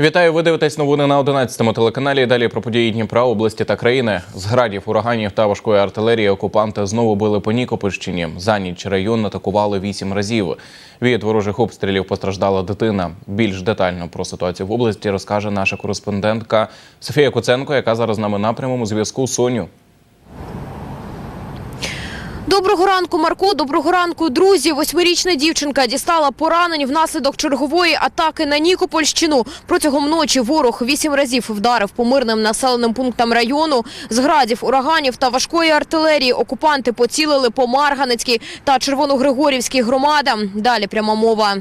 Вітаю, ви дивитесь новини на 11-му телеканалі. Далі про події Дніпра, області та країни. З градів, ураганів та важкої артилерії окупанти знову били по Нікопольщині. За ніч район атакували вісім разів. Від ворожих обстрілів постраждала дитина. Більш детально про ситуацію в області розкаже наша кореспондентка Софія Куценко, яка зараз з нами на прямому зв'язку. Соню. Доброго ранку, Марко. Доброго ранку, друзі. Восьмирічна дівчинка дістала поранень внаслідок чергової атаки на Нікопольщину. Протягом ночі ворог вісім разів вдарив по мирним населеним пунктам району. З градів, ураганів та важкої артилерії окупанти поцілили по Марганецькій та Червоногригорівській громадам. Далі пряма мова.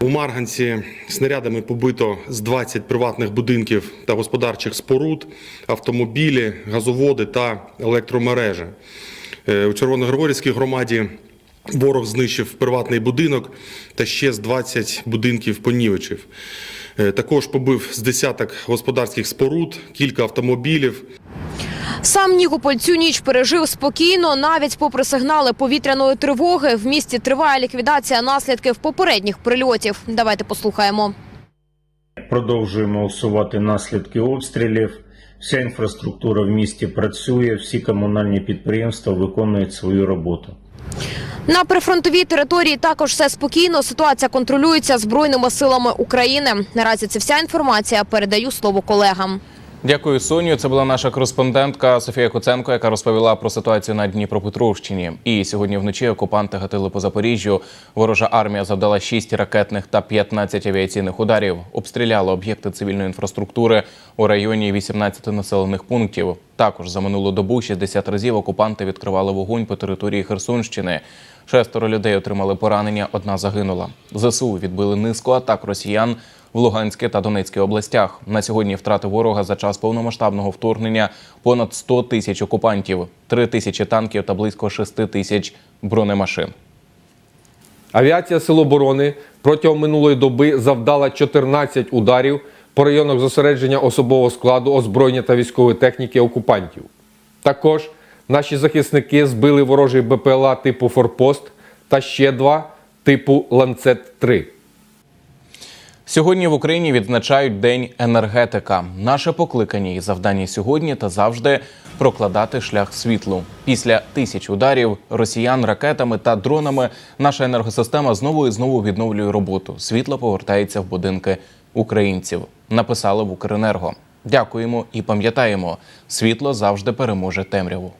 У Марганці снарядами побито з 20 приватних будинків та господарчих споруд, автомобілі, газоводи та електромережі. Е, У Червоногригорівській громаді ворог знищив приватний будинок та ще з 20 будинків понівечив. Е, Також побив з десяток господарських споруд, кілька автомобілів. Сам Нікополь цю ніч пережив спокійно, навіть попри сигнали повітряної тривоги. В місті триває ліквідація наслідків попередніх прильотів. Давайте послухаємо. Продовжуємо усувати наслідки обстрілів. Вся інфраструктура в місті працює, всі комунальні підприємства виконують свою роботу. На прифронтовій території також все спокійно. Ситуація контролюється збройними силами України. Наразі це вся інформація. Передаю слово колегам. Дякую, Соню. Це була наша кореспондентка Софія Куценко, яка розповіла про ситуацію на Дніпропетровщині. І сьогодні вночі окупанти гатили по Запоріжжю. Ворожа армія завдала 6 ракетних та 15 авіаційних ударів. Обстріляла об'єкти цивільної інфраструктури у районі 18 населених пунктів. Також за минулу добу 60 разів окупанти відкривали вогонь по території Херсонщини. Шестеро людей отримали поранення, одна загинула. ЗСУ відбили низку атак росіян в Луганській та Донецькій областях. На сьогодні втрати ворога за час повномасштабного вторгнення понад 100 тисяч окупантів, 3 тисячі танків та близько 6 тисяч бронемашин. Авіація Сил оборони протягом минулої доби завдала 14 ударів по районах зосередження особового складу, озброєння та військової техніки окупантів. Також наші захисники збили ворожий БПЛА типу Форпост та ще два типу Ланцет-3. Сьогодні в Україні відзначають День енергетика. Наше покликання і завдання сьогодні та завжди прокладати шлях світлу. Після тисяч ударів росіян ракетами та дронами наша енергосистема знову і знову відновлює роботу. Світло повертається в будинки українців. Написали в Укренерго. Дякуємо і пам'ятаємо, світло завжди переможе темряву.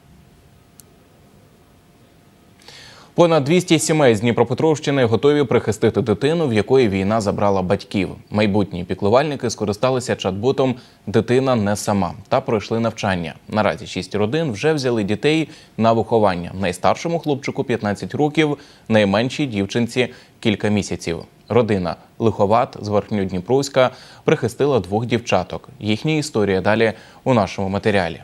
Понад 200 сімей з Дніпропетровщини готові прихистити дитину, в якої війна забрала батьків. Майбутні піклувальники скористалися чат-ботом Дитина не сама та пройшли навчання. Наразі шість родин вже взяли дітей на виховання. Найстаршому хлопчику 15 років, найменшій дівчинці кілька місяців. Родина Лиховат з Верхньодніпровська прихистила двох дівчаток. Їхня історія далі у нашому матеріалі.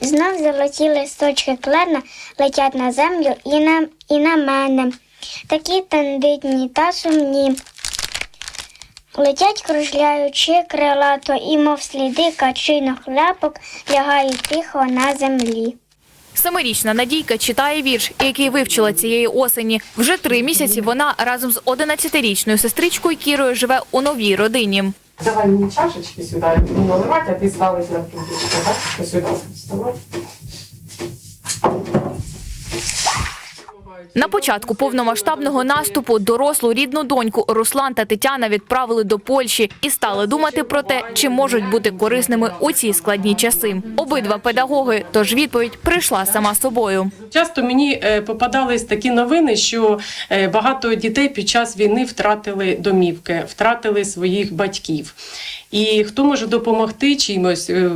Знов золоті листочки клена летять на землю і на, і на мене. Такі тендитні та сумні. Летять, кружляючи крилато, і мов сліди качинок ляпок лягають тихо на землі. Семирічна Надійка читає вірш, який вивчила цієї осені. Вже три місяці вона разом з 11-річною сестричкою Кірою живе у новій родині. Давай мне чашечки сюда, не наливати, а ты ставиш на плиточку, так? Ось Сюди На початку повномасштабного наступу дорослу рідну доньку Руслан та Тетяна відправили до Польщі і стали думати про те, чи можуть бути корисними у ці складні часи. Обидва педагоги, тож відповідь прийшла сама собою. Часто мені е, попадались такі новини, що е, багато дітей під час війни втратили домівки, втратили своїх батьків. І хто може допомогти чимось, е,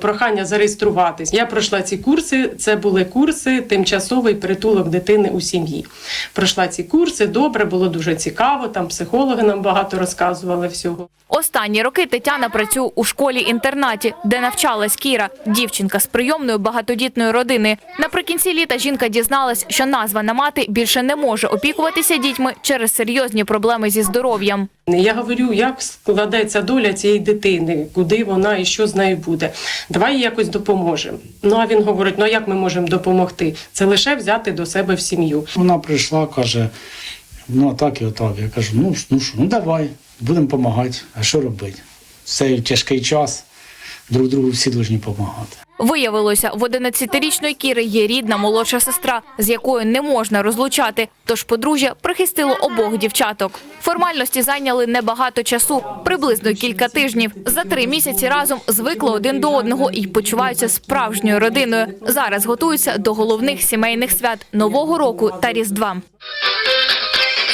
прохання зареєструватись. Я пройшла ці курси. Це були курси тимчасовий притулок дитини у сім'ї. Пройшла ці курси, добре, було дуже цікаво. Там психологи нам багато розказували всього. Останні роки Тетяна працює у школі-інтернаті, де навчалась Кіра, дівчинка з прийомної багатодітної родини. Наприкінці літа жінка дізналась, що названа мати більше не може опікуватися дітьми через серйозні проблеми зі здоров'ям. Я говорю, як складеться доля цієї дитини, куди вона і що з нею буде. Давай їй якось допоможемо. Ну а він говорить: ну а як ми можемо допомогти? Це лише взяти до себе в сім'ю. Вона прийшла, каже, ну так і отак. Я кажу, ну, ну що, ну давай. Будемо допомагати. А що робити? В цей тяжкий час друг другу всі повинні допомагати. Виявилося, в 11-річної Кіри є рідна молодша сестра, з якою не можна розлучати. Тож подружжя прихистило обох дівчаток. Формальності зайняли небагато часу, приблизно кілька тижнів. За три місяці разом звикли один до одного і почуваються справжньою родиною. Зараз готуються до головних сімейних свят Нового року та Різдва.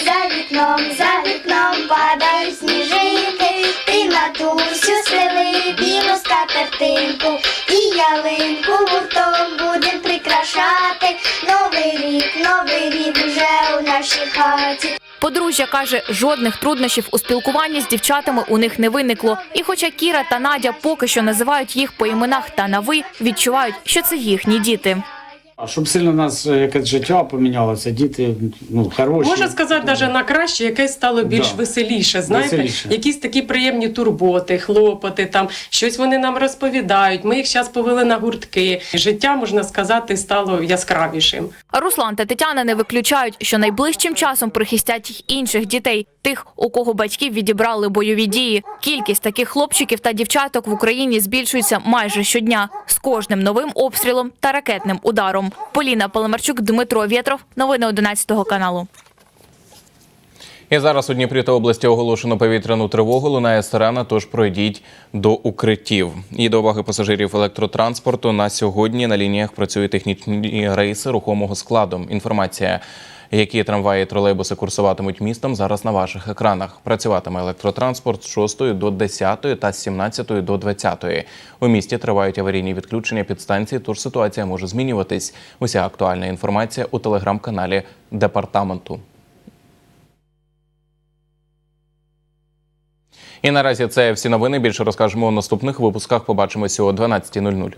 За вікном, за вікном падають сніжинки, ти матусю стели білу скатертинку і ялинку гуртом будем прикрашати. Новий рік, новий рік вже у нашій хаті. Подружжя каже, жодних труднощів у спілкуванні з дівчатами у них не виникло. І хоча Кіра та Надя поки що називають їх по іменах та на ви, відчувають, що це їхні діти. А щоб сильно у нас е, якесь життя помінялося, діти ну, хороші. Можна сказати, навіть на краще, якесь стало більш Да. веселіше. Знаєте, Веселіше. якісь такі приємні турботи, хлопоти, там щось вони нам розповідають. Ми їх зараз повели на гуртки. Життя можна сказати стало яскравішим. Руслан та Тетяна не виключають, що найближчим часом прихистять й інших дітей, тих, у кого батьків відібрали бойові дії. Кількість таких хлопчиків та дівчаток в Україні збільшується майже щодня з кожним новим обстрілом та ракетним ударом. Поліна Паламарчук, Дмитро Вєтров. Новини 11 каналу. І зараз у Дніпрі та області оголошено повітряну тривогу. Лунає сирена, тож пройдіть до укриттів. І до уваги пасажирів електротранспорту на сьогодні на лініях працюють технічні рейси рухомого складу. Інформація. Які трамваї і тролейбуси курсуватимуть містом зараз на ваших екранах. Працюватиме електротранспорт з 6 до 10 та з 17 до 20. У місті тривають аварійні відключення підстанцій, тож ситуація може змінюватись. Уся актуальна інформація у телеграм-каналі департаменту. І наразі це всі новини. Більше розкажемо у наступних випусках. Побачимося о 12.00.